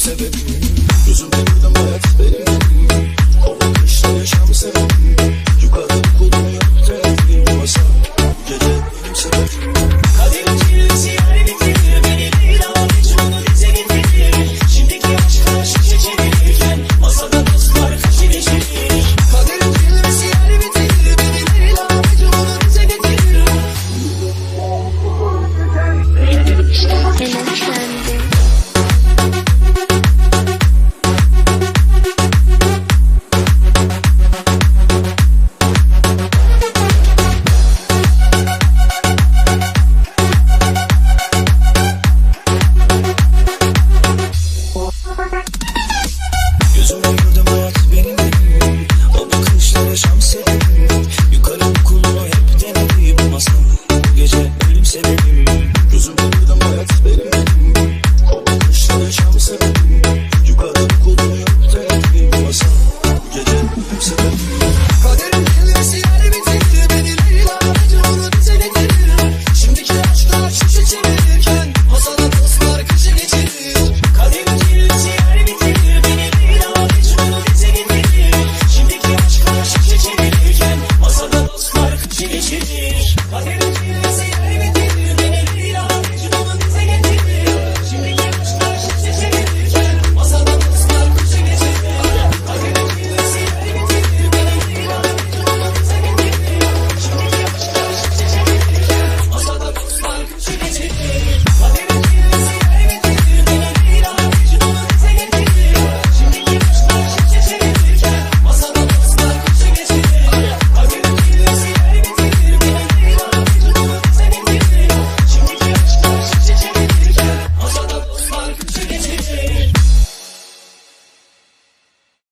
sebebim Gözümde Gözümle gördüm hayat benim dediğim O bakışları şans edeyim Yukarı okulunu hep denediğim Masam bu gece ölüm sebebim Gözümle gördüm hayat benim dediğim O bakışları şans edeyim Yukarı okulunu hep denediğim Masam bu gece ölüm sebebim Kaderin hilesi şiir. Kaderin cilvesi elbette.